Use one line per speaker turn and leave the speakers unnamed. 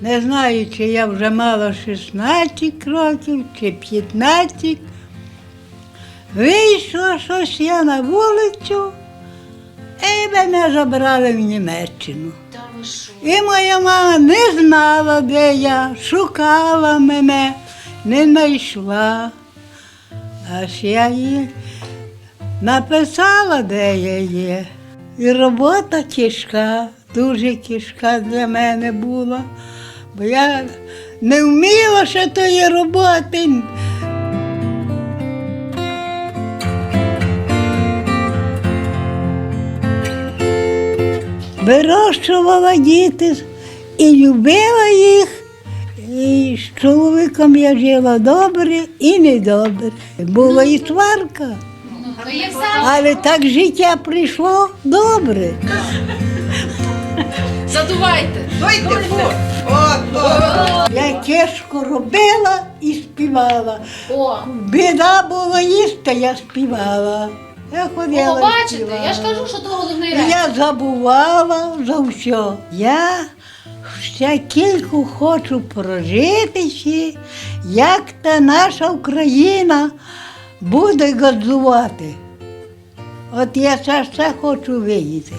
Не знаю, чи я вже мала 16 років, чи 15. Вийшла щось я на вулицю і мене забрали в Німеччину. І моя мама не знала, де я, шукала мене, не знайшла. Аж я їй написала, де я є. І робота тяжка, дуже тяжка для мене була, бо я не вміла ще тої роботи. Вирощувала діти і любила їх. І з чоловіком я жила добре і недобре. Була і сварка, але так життя прийшло добре.
Задувайте.
Дойте, фу.
Я тяжко робила і співала.
О,
Біда була їсти, я співала. Я ходила.
о, бачите,
співала.
я ж кажу, що то головний речі.
Я забувала за все. Я ще кільку хочу прожити ще, як та наша Україна буде газувати. От я це все хочу видіти.